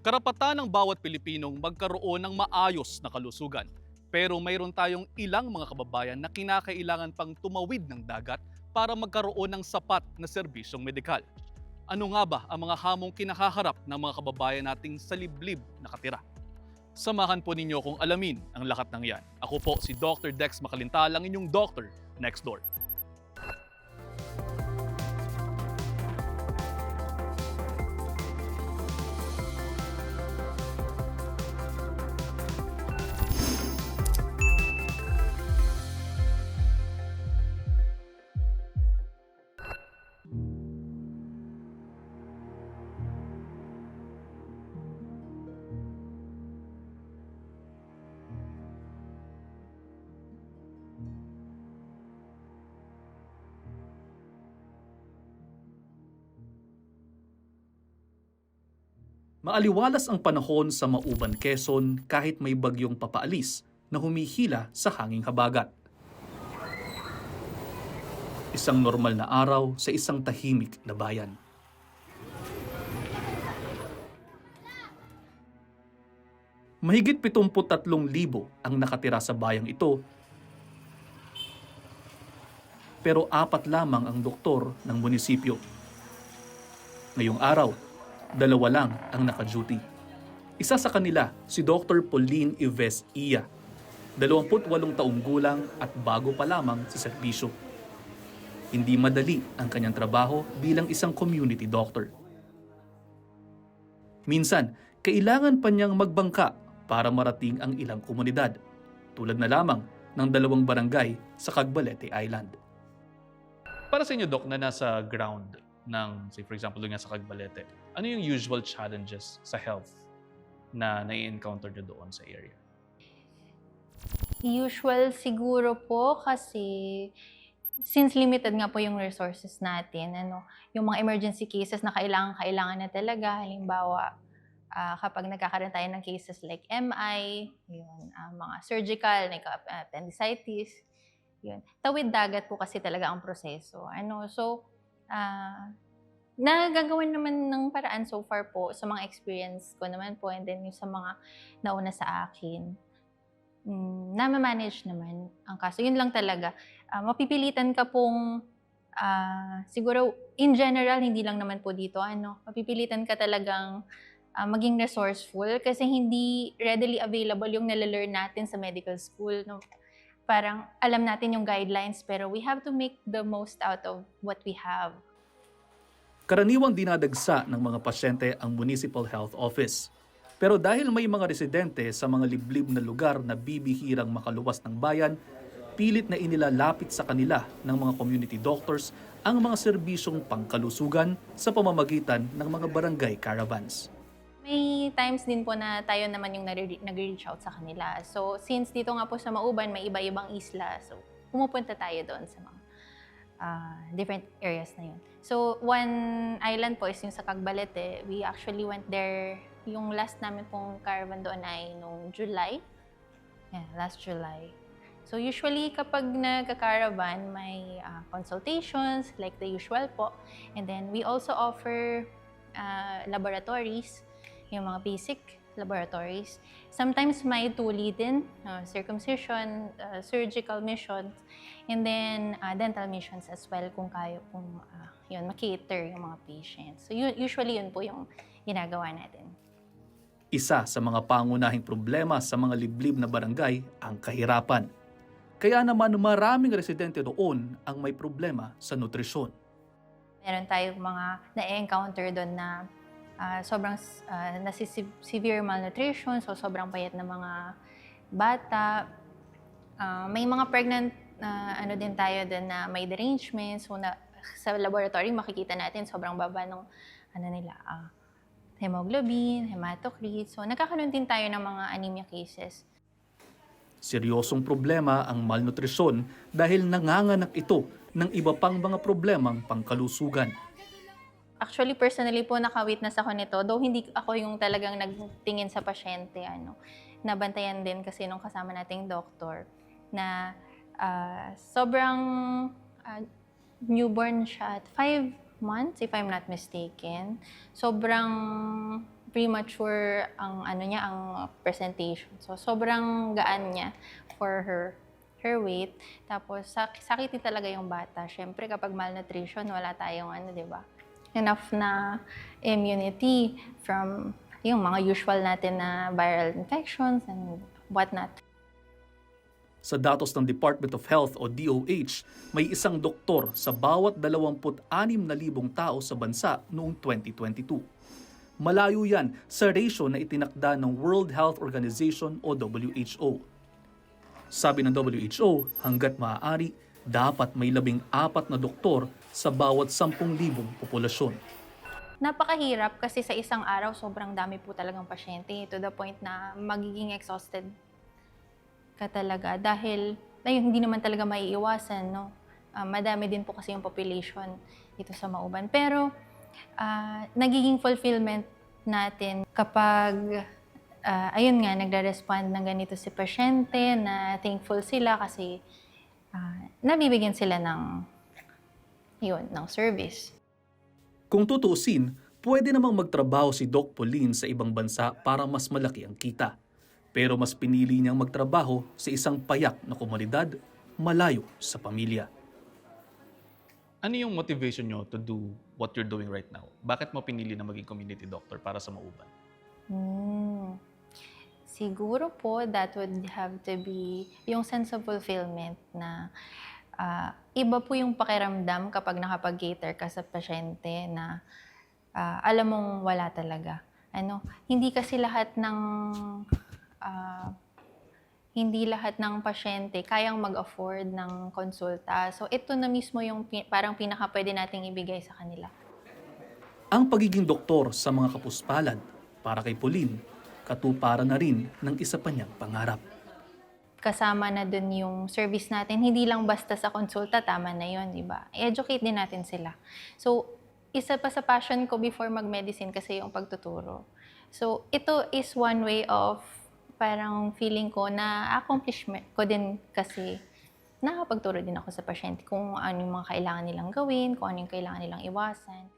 Karapatan ng bawat Pilipinong magkaroon ng maayos na kalusugan. Pero mayroon tayong ilang mga kababayan na kinakailangan pang tumawid ng dagat para magkaroon ng sapat na serbisyong medikal. Ano nga ba ang mga hamong kinakaharap ng mga kababayan nating sa liblib nakatira? Samahan po ninyo kung alamin ang lakat ng yan. Ako po si Dr. Dex Makalintal, ang inyong doctor next door. Maaliwalas ang panahon sa Mauban, Quezon kahit may bagyong papaalis na humihila sa hanging habagat. Isang normal na araw sa isang tahimik na bayan. Mahigit 73,000 ang nakatira sa bayang ito pero apat lamang ang doktor ng munisipyo. Ngayong araw, dalawa lang ang naka-duty. Isa sa kanila, si Dr. Pauline Ives Iya, 28 taong gulang at bago pa lamang sa serbisyo. Hindi madali ang kanyang trabaho bilang isang community doctor. Minsan, kailangan pa niyang magbangka para marating ang ilang komunidad, tulad na lamang ng dalawang barangay sa Cagbalete Island. Para sa inyo, Doc, na nasa ground ng, say for example, doon nga sa Cagbalete, ano yung usual challenges sa health na nai-encounter nyo doon sa area? Usual siguro po kasi since limited nga po yung resources natin, ano, yung mga emergency cases na kailangan kailangan na talaga, halimbawa ah, kapag nagkakaroon tayo ng cases like MI, yun, ah, mga surgical, like ah, appendicitis, yun. Tawid dagat po kasi talaga ang proseso. Ano, so ah nagagawin naman ng paraan so far po sa mga experience ko naman po and then yung sa mga nauna sa akin mm, na-manage naman ang kaso. Yun lang talaga. Ah, mapipilitan ka pong, ah, siguro, in general, hindi lang naman po dito, ano, mapipilitan ka talagang ah, maging resourceful kasi hindi readily available yung nalalearn natin sa medical school. No? Parang alam natin yung guidelines pero we have to make the most out of what we have. Karaniwang dinadagsa ng mga pasyente ang Municipal Health Office. Pero dahil may mga residente sa mga liblib na lugar na bibihirang makaluwas ng bayan, pilit na inilalapit sa kanila ng mga community doctors ang mga serbisyong pangkalusugan sa pamamagitan ng mga barangay caravans. May times din po na tayo naman yung nag-reach out sa kanila. So, since dito nga po sa Mauban, may iba-ibang isla. So, pumupunta tayo doon sa mga ah, different areas na yun. So, one island po is yung sa Cagbalete. We actually went there, yung last namin pong caravan doon ay nung July. Yeah, last July. So, usually kapag nagka-caravan, may ah, consultations, like the usual po. And then, we also offer ah, laboratories, yung mga basic laboratories. Sometimes may tuli din, uh, circumcision, uh, surgical missions, and then uh, dental missions as well kung kaya kung uh, yun, makater yung mga patients. So yun, usually yun po yung ginagawa natin. Isa sa mga pangunahing problema sa mga liblib na barangay ang kahirapan. Kaya naman maraming residente doon ang may problema sa nutrisyon. Meron tayong mga na-encounter doon na ah, sobrang uh, nasi severe malnutrition, so sobrang payat ng mga bata. Ah, may mga pregnant na ano din tayo doon na may derangements. So na, sa laboratory makikita natin sobrang baba ng ano nila, ah, hemoglobin, hematocrit. So nagkakaroon din tayo ng mga anemia cases. Seryosong problema ang malnutrisyon dahil nanganganak ito ng iba pang mga problemang pangkalusugan. Actually, personally po, nakawitness ako nito. Though hindi ako yung talagang nagtingin sa pasyente, ano, nabantayan din kasi nung kasama nating doktor na ah, sobrang ah, newborn siya at five months, if I'm not mistaken. Sobrang premature ang ano niya ang presentation. So sobrang gaan niya for her her weight. Tapos sak sakit talaga yung bata. Syempre kapag malnutrition, wala tayong ano, 'di ba? Enough na immunity from yung mga usual natin na viral infections and whatnot. Sa datos ng Department of Health o DOH, may isang doktor sa bawat 26,000 tao sa bansa noong 2022. Malayo yan sa ratio na itinakda ng World Health Organization o WHO. Sabi ng WHO, hanggat maaari, dapat may labing apat na doktor sa bawat 10,000 populasyon. Napakahirap kasi sa isang araw sobrang dami po talagang pasyente to the point na magiging exhausted ka talaga dahil ayun, hindi naman talaga maiiwasan, no? Ah, madami din po kasi yung population dito sa Mauban. Pero ah, nagiging fulfillment natin kapag ah, ayun nga, nagre-respond ng ganito si pasyente na thankful sila kasi ah, nabibigyan sila ng yun, ng service. Kung tutuusin, pwede namang magtrabaho si Doc Pauline sa ibang bansa para mas malaki ang kita. Pero mas pinili niyang magtrabaho sa isang payak na komunidad malayo sa pamilya. Ano yung motivation nyo to do what you're doing right now? Bakit mo pinili na maging community doctor para sa Mauban? Hmm. Siguro po that would have to be yung sense of fulfillment na ah, iba po yung pakiramdam kapag nakapag-cater ka sa pasyente na ah, alam mong wala talaga. Ano, hindi kasi lahat ng ah, hindi lahat ng pasyente kayang mag-afford ng konsulta. So ito na mismo yung pi- parang pinaka pwede nating ibigay sa kanila. Ang pagiging doktor sa mga kapuspalad para kay Pauline, katuparan na rin ng isa pa niyang pangarap. Kasama na dun yung service natin. Hindi lang basta sa konsulta, tama na yun, di ba? I-educate din natin sila. So, isa pa sa passion ko before mag-medicine kasi yung pagtuturo. So, ito is one way of parang feeling ko na accomplishment ko din kasi nakapagturo din ako sa pasyente kung ano yung mga kailangan nilang gawin, kung ano yung kailangan nilang iwasan.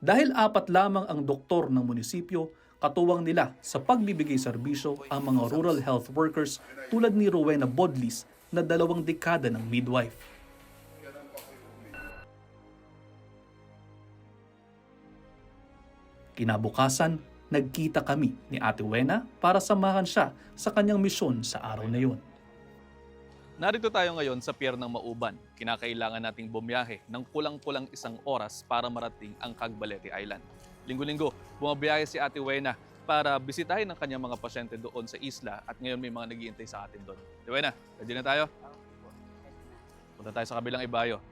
Dahil apat lamang ang doktor ng munisipyo, katuwang nila sa pagbibigay serbisyo ang mga rural health workers tulad ni Rowena Bodlis na dalawang dekada ng midwife. Kinabukasan, nagkita kami ni Ate Wena para samahan siya sa kanyang misyon sa araw na yun. Narito tayo ngayon sa pier ng Mauban. Kinakailangan nating bumiyahe ng kulang-kulang isang oras para marating ang Cagbalete Island. Linggo-linggo, bumabiyahe si Ate Wena para bisitahin ang kanyang mga pasyente doon sa isla at ngayon may mga naghihintay sa atin doon. Ate Wena, ready na tayo? Punta tayo sa kabilang ibayo.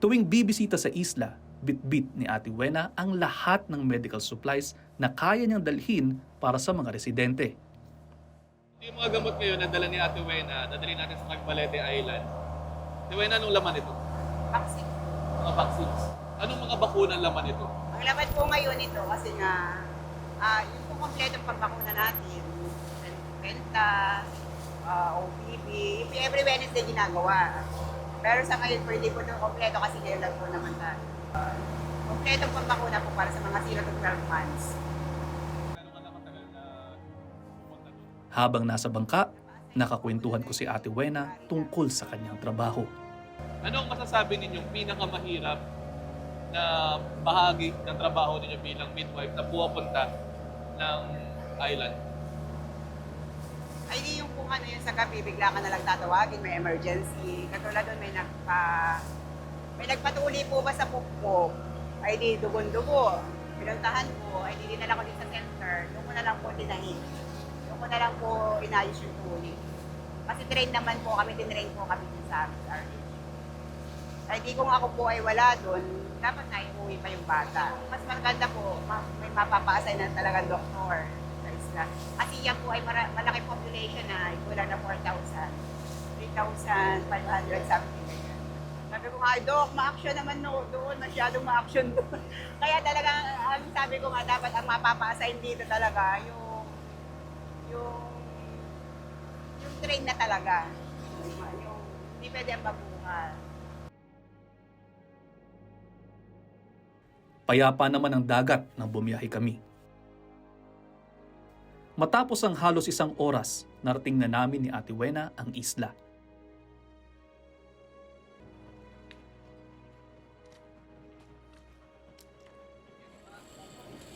Tuwing bibisita sa isla, bit-bit ni Ate Wena ang lahat ng medical supplies na kaya niyang dalhin para sa mga residente. Yung mga gamot ngayon na dala ni Ate Wena, dadali natin sa Cagbalete Island. Ate Wena, anong laman ito? vaccine. Mga vaccines. Anong mga bakuna laman ito? Ang laman po ngayon ito kasi nga ah yung po kompletong pagbakuna natin, Penta, uh, OBB, yung po every Wednesday ginagawa. Pero sa ngayon po hindi po ito kompleto kasi ngayon lang po naman tayo. Uh, kompletong pagbakuna po para sa mga 0 to 12 months. Habang nasa bangka, nakakwentuhan ko si Ate Wena tungkol sa kanyang trabaho. Ano ang masasabi ninyong pinakamahirap na bahagi ng trabaho ninyo bilang midwife na puwapunta ng island? Ay yung kung ano yun sa gabi, bigla ka na lang tatawagin, may emergency. Katulad doon may nagpa may nagpatuli po ba sa pukpok? Ay di dugon-dugo. Pinuntahan ko, ay di dinala ko din sa center. Doon ko na lang po tinahin. Doon ko na lang po inayos yung tuli. Kasi train naman po kami, tinrain po kami din sa RH. Ay di kung ako po ay wala doon, dapat na iuwi pa yung bata. Mas maganda po, ma- may mapapa-assign na talagang doktor sa isla. Kasi yan po ay malaki population na, kulang na 4,000. 3,500 something Sabi ko nga, Dok, ma-action naman no, doon, masyadong ma-action doon. Kaya talaga, ang sabi ko nga, dapat ang mapapa-assign dito talaga, yung, yung, yung train na talaga. Yung, hindi pwede ang baguhan. Payapa naman ang dagat nang bumiyahe kami. Matapos ang halos isang oras, narating na namin ni Ate Wena ang isla.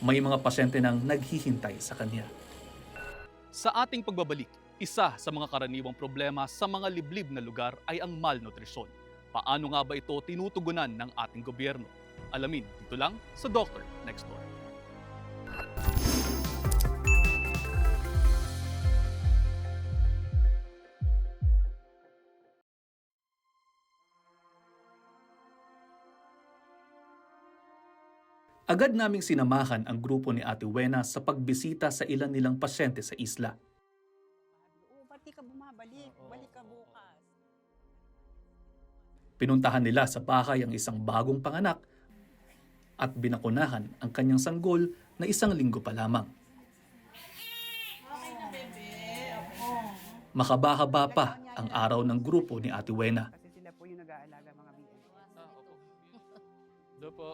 May mga pasyente nang naghihintay sa kanya. Sa ating pagbabalik, isa sa mga karaniwang problema sa mga liblib na lugar ay ang malnutrisyon. Paano nga ba ito tinutugunan ng ating gobyerno? Alamin dito lang sa Doctor Next Door. Agad naming sinamahan ang grupo ni Ate Wena sa pagbisita sa ilan nilang pasyente sa isla. Oo, ba't di ka bumabalik? Balik ka bukas. Pinuntahan nila sa bahay ang isang bagong panganak at binakunahan ang kanyang sanggol na isang linggo pa lamang. Makabahaba pa ang araw ng grupo ni Ate Wena.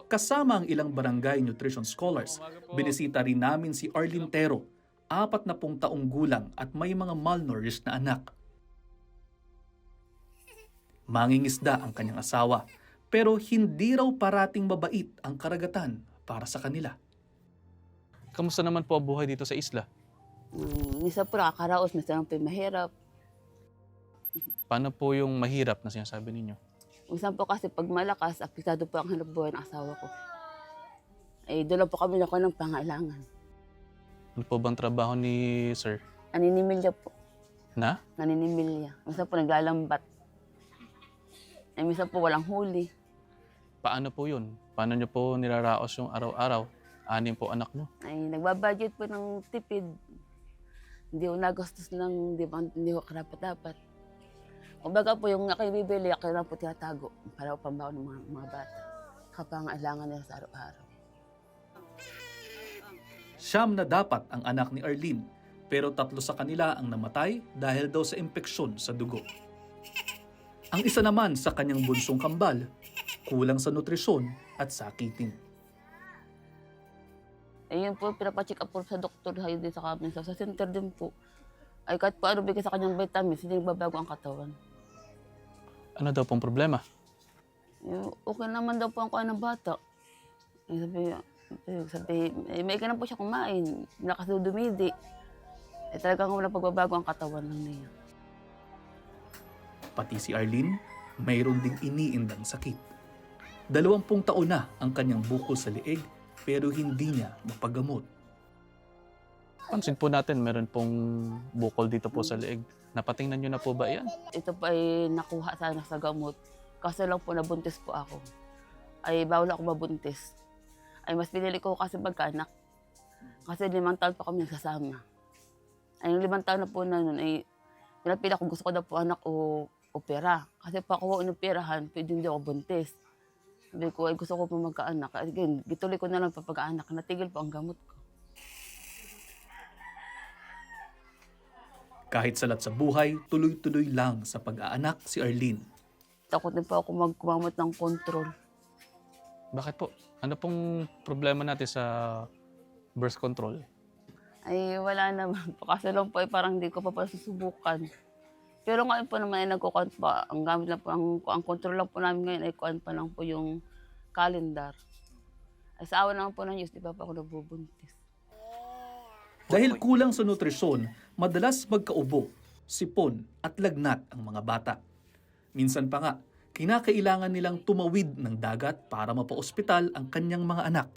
Kasama ang ilang barangay nutrition scholars, binisita rin namin si Arlene Tero, apat na pung taong gulang at may mga malnourished na anak. Mangingisda ang kanyang asawa, pero hindi raw parating mabait ang karagatan para sa kanila. Kamusta naman po ang buhay dito sa isla? Mm, minsan po nakakaraos, minsan po mahirap. Paano po yung mahirap na sinasabi ninyo? Minsan po kasi pag malakas, apektado po ang hanap buhay ng asawa ko. Eh, doon lang po kami nakuha ng pangailangan. Ano po bang trabaho ni sir? Naninimilya po. Na? Naninimilya. Minsan po naglalambat. Eh, minsan po walang huli. Paano po yun? Paano nyo po nilaraos yung araw-araw? Anim po anak nyo. Ay, nagbabudget po ng tipid. Hindi ko nagastos ng hindi, ba- hindi ko karapat-dapat. Kumbaga po, yung aking bibili, akin lang po tinatago para pambaon ng mga, mga bata. Kapangailangan nila sa araw-araw. Siyam na dapat ang anak ni Arlene, pero tatlo sa kanila ang namatay dahil daw sa impeksyon sa dugo. Ang isa naman sa kanyang bunsong kambal, kulang sa nutrisyon at sakitin. Eh, yun po, pinapacheck up po sa doktor, hayo din sa kami, sa, center din po. Ay kahit po ano bigay sa kanyang vitamins, hindi nagbabago ang katawan. Ano daw pong problema? Eh, okay naman daw po ang kuha ng bata. Eh, sabi, eh, sabi, eh, may ka na po siya kumain, lakas daw dumidi. Eh, talagang wala pagbabago ang katawan lang niya. Pati si Arlene, mayroon ding iniindang sakit. Dalawampung taon na ang kanyang bukol sa liig pero hindi niya mapagamot. Pansin po natin, meron pong bukol dito po sa leeg. Napatingnan nyo na po ba yan? Ito po ay nakuha sana sa gamot. Kaso lang po nabuntis po ako. Ay bawal ako mabuntis. Ay mas pinili ko kasi magkaanak. Kasi limang taon pa kami nagsasama. Ay limang taon na po na nun ay pinapila ko gusto ko daw po anak o opera. Kasi pa ako inoperahan, pwede hindi ako buntis. Sabi ko, ay gusto ko po magkaanak. At again, gituloy ko na lang pa pag-aanak. Natigil po ang gamot ko. Kahit salat sa buhay, tuloy-tuloy lang sa pag-aanak si Arlene. Takot din po ako magkumamot ng control. Bakit po? Ano pong problema natin sa birth control? Ay, wala naman po. Kasi lang po, ay parang hindi ko pa pala susubukan. Pero ngayon po naman ay nagkukuhan pa. Ang gamit lang po, ang, ang control lang po namin ngayon ay kuhan pa lang po yung calendar. Ay, sa awa naman po ng Diyos, di ba pa ako nabubuntis. Dahil kulang sa nutrisyon, madalas magkaubo, sipon at lagnat ang mga bata. Minsan pa nga, kinakailangan nilang tumawid ng dagat para mapaospital ang kanyang mga anak.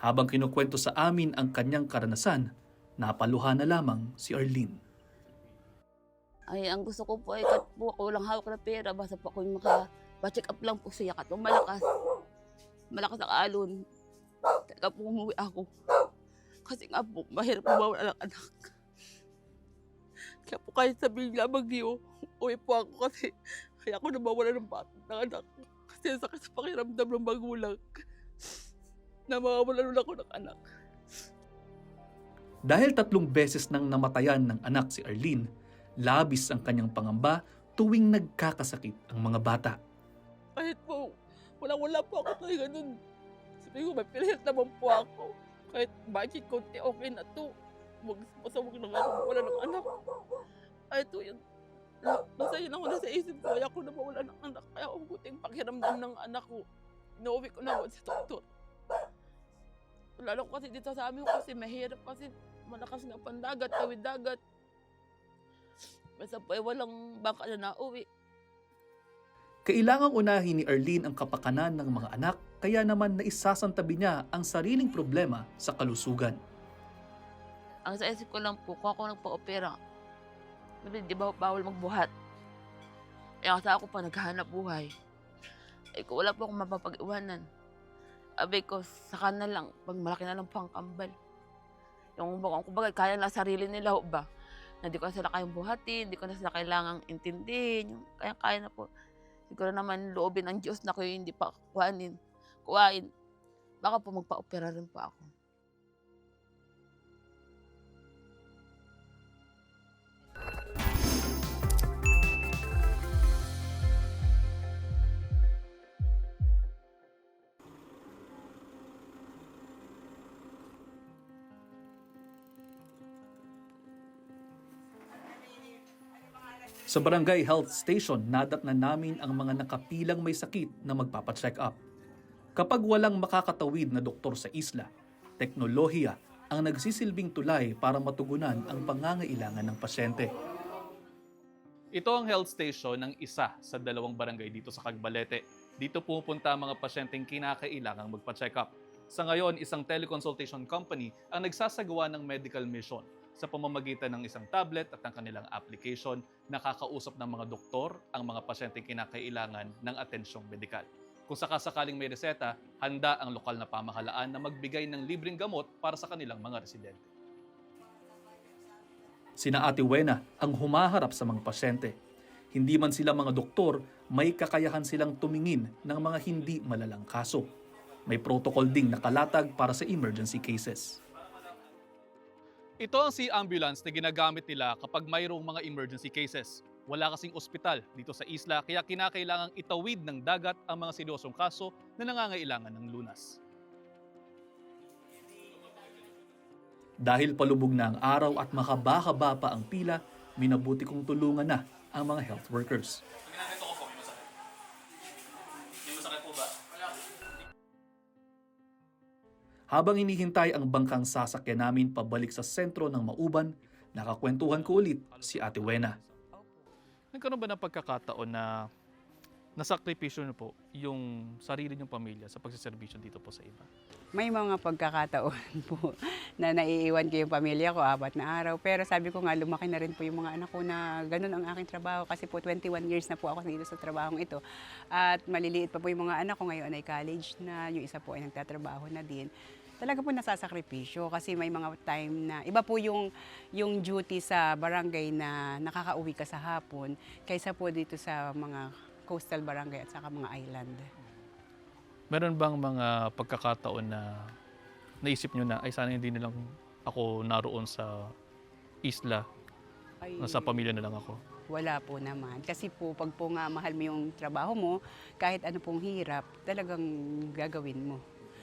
Habang kinukwento sa amin ang kanyang karanasan, napaluha na lamang si Arlene. Ay, ang gusto ko po ay kat po ako lang hawak na pera. Basta po ako maka, check up lang po siya. Kat malakas. Malakas ang alon. Teka po umuwi ako. Kasi nga po, mahirap po mawala ng anak. Kaya po kahit sabihin lamang niyo, uwi po ako kasi Kaya ako nawawala ng bata ng anak. Kasi ang sakit sa pakiramdam ng magulang na mawawalan ako ng anak. Dahil tatlong beses nang namatayan ng anak si Arlene, labis ang kanyang pangamba tuwing nagkakasakit ang mga bata. Kahit po, wala-wala po ako talaga nun. Sabi ko, may pilit naman po ako. Kahit budget konti, okay na to. Wag, basta wag lang ako mawala ng anak. Ay, ito yun. Na- Basta yun ako nasa isip ko, ayaw ko na mawala ng anak. Kaya ang buting pakiramdam ng anak ko. Nauwi ko na agad sa doktor. Lalo kasi dito sa amin kasi mahirap kasi malakas nga pandagat, tawid dagat. Basta po ay walang bangka na nauwi. Kailangang unahin ni Arlene ang kapakanan ng mga anak kaya naman naisasantabi niya ang sariling problema sa kalusugan. Ang sa isip ko lang po, kung ako nagpa-opera, di ba bawal magbuhat? Eh, kasi ako pa naghahanap buhay. Eh, kung wala po akong mapapag-iwanan. Sabi ko, saka na lang, pag malaki na lang po ang kambal. Yung kung kumbaga, kaya lang sarili nila ho ba? Na di ko na sila kayang buhatin, di ko na sila kailangang intindihin. Yung, kaya kaya na po. Siguro naman loobin ng Diyos na kayo hindi pa kuhanin. Kuhain. Baka po magpa-opera rin po ako. Sa Barangay Health Station, nadatnan namin ang mga nakapilang may sakit na magpapacheck up. Kapag walang makakatawid na doktor sa isla, teknolohiya ang nagsisilbing tulay para matugunan ang pangangailangan ng pasyente. Ito ang health station ng isa sa dalawang barangay dito sa Cagbalete. Dito pupunta ang mga pasyenteng kinakailangang magpa-check up. Sa ngayon, isang teleconsultation company ang nagsasagawa ng medical mission sa pamamagitan ng isang tablet at ng kanilang application, nakakausap ng mga doktor ang mga pasyenteng kinakailangan ng atensyong medikal. Kung sakasakaling may reseta, handa ang lokal na pamahalaan na magbigay ng libreng gamot para sa kanilang mga residente. Sina Ate Wena ang humaharap sa mga pasyente. Hindi man sila mga doktor, may kakayahan silang tumingin ng mga hindi malalang kaso. May protocol ding nakalatag para sa emergency cases. Ito ang sea ambulance na ginagamit nila kapag mayroong mga emergency cases. Wala kasing ospital dito sa isla kaya kinakailangang itawid ng dagat ang mga seryosong kaso na nangangailangan ng lunas. Dahil palubog na ang araw at makabahaba pa ang pila, minabuti kong tulungan na ang mga health workers. Habang hinihintay ang bangkang sasakyan namin pabalik sa sentro ng Mauban, nakakwentuhan ko ulit si Ate Wena. Nagkaroon ba ng pagkakataon na nasakripisyo niyo po yung sarili niyong pamilya sa pagsiservisyo dito po sa iba? May mga pagkakataon po na naiiwan ko yung pamilya ko, apat na araw. Pero sabi ko nga, lumaki na rin po yung mga anak ko na ganun ang aking trabaho. Kasi po 21 years na po ako dito sa trabahong ito. At maliliit pa po yung mga anak ko ngayon ay college na. Yung isa po ay nagtatrabaho na din. Talaga po nasasakripisyo kasi may mga time na iba po yung yung duty sa barangay na nakakauwi ka sa hapon kaysa po dito sa mga coastal barangay at saka mga island. Meron bang mga pagkakataon na naisip niyo na ay sana hindi na lang ako naroon sa isla, Ay, nasa pamilya na lang ako? Wala po naman. Kasi po, pag po nga mahal mo yung trabaho mo, kahit ano pong hirap, talagang gagawin mo.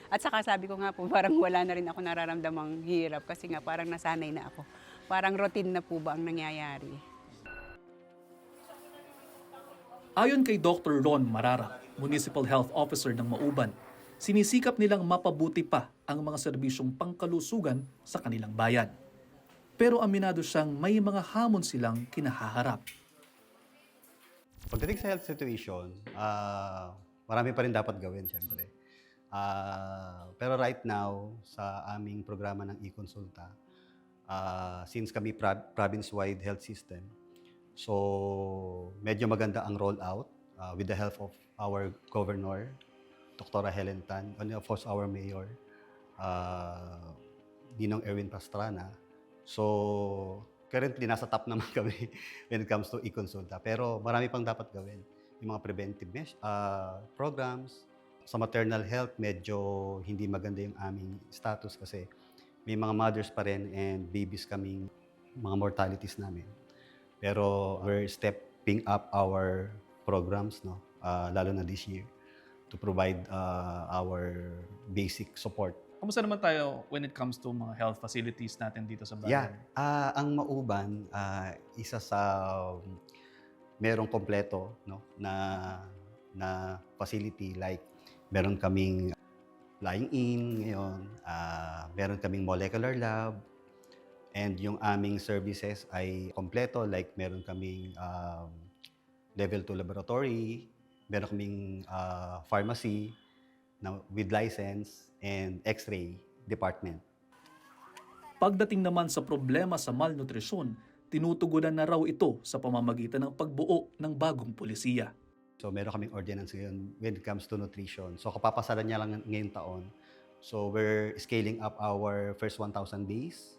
At saka sabi ko nga po, parang wala na rin ako nararamdamang hirap kasi nga parang nasanay na ako. Parang routine na po ba ang nangyayari. Ayon kay Dr. Ron Marara, Municipal Health Officer ng Mauban, sinisikap nilang mapabuti pa ang mga serbisyong pangkalusugan sa kanilang bayan. Pero aminado siyang may mga hamon silang kinahaharap. Pagdating sa health situation, ah, marami pa rin dapat gawin, syempre. Ah, pero right now, sa aming programa ng e-consulta, ah, since kami pra- province-wide health system, so medyo maganda ang rollout ah, with the help of our governor, Dr. Helen Tan, and of course our mayor, ah, Ninong Erwin Pastrana. So, currently nasa top naman kami when it comes to e-consulta. Pero marami pang dapat gawin. yung mga preventive ah, programs. Sa maternal health, medyo hindi maganda yung aming status kasi may mga mothers pa rin and babies kaming mga mortalities namin. Pero we're stepping up our programs, no? Ah, lalo na this year, to provide ah, our basic support Kamusta naman tayo when it comes to mga health facilities natin dito sa barangay? Yeah. Ah, ang Mauban, ah, isa sa um, merong kompleto no na na facility like meron kaming lying in ngayon, ah, meron kaming molecular lab and yung aming services ay kompleto like meron kaming um, level 2 laboratory, meron kaming ah, pharmacy na with license and x-ray department. Pagdating naman sa problema sa malnutrisyon, tinutugunan na raw ito sa pamamagitan ng pagbuo ng bagong polisiya. So meron kaming ordinance ngayon when it comes to nutrition. So kapapasara niya lang ngayong taon. So we're scaling up our first 1,000 days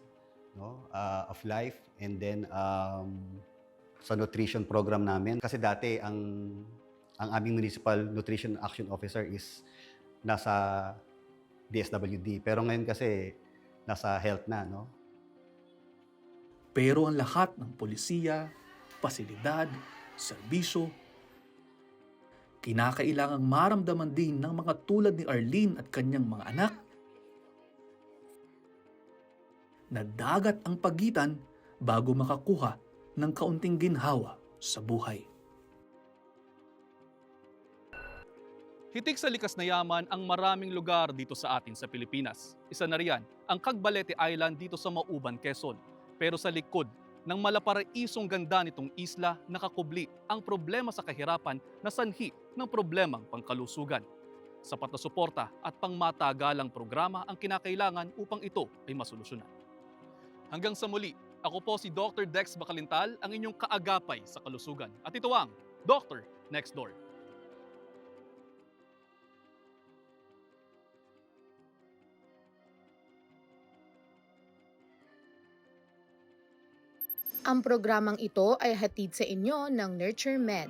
no, uh, of life and then um, sa nutrition program namin. Kasi dati ang ang aming Municipal Nutrition Action Officer is nasa DSWD. Pero ngayon kasi nasa health na, no? Pero ang lahat ng polisiya, pasilidad, serbisyo, kinakailangang maramdaman din ng mga tulad ni Arlene at kanyang mga anak na dagat ang pagitan bago makakuha ng kaunting ginhawa sa buhay. Hitik sa likas na yaman ang maraming lugar dito sa atin sa Pilipinas. Isa na riyan ang Cagbalete Island dito sa Mauban, Quezon. Pero sa likod ng malaparaisong ganda nitong isla, nakakubli ang problema sa kahirapan na sanhi ng problemang pangkalusugan. Sapat na suporta at pangmatagalang programa ang kinakailangan upang ito ay masolusyonan. Hanggang sa muli, ako po si Dr. Dex Bakalintal, ang inyong kaagapay sa kalusugan. At ito ang Dr. Next Door. Ang programang ito ay hatid sa inyo ng Nurture Med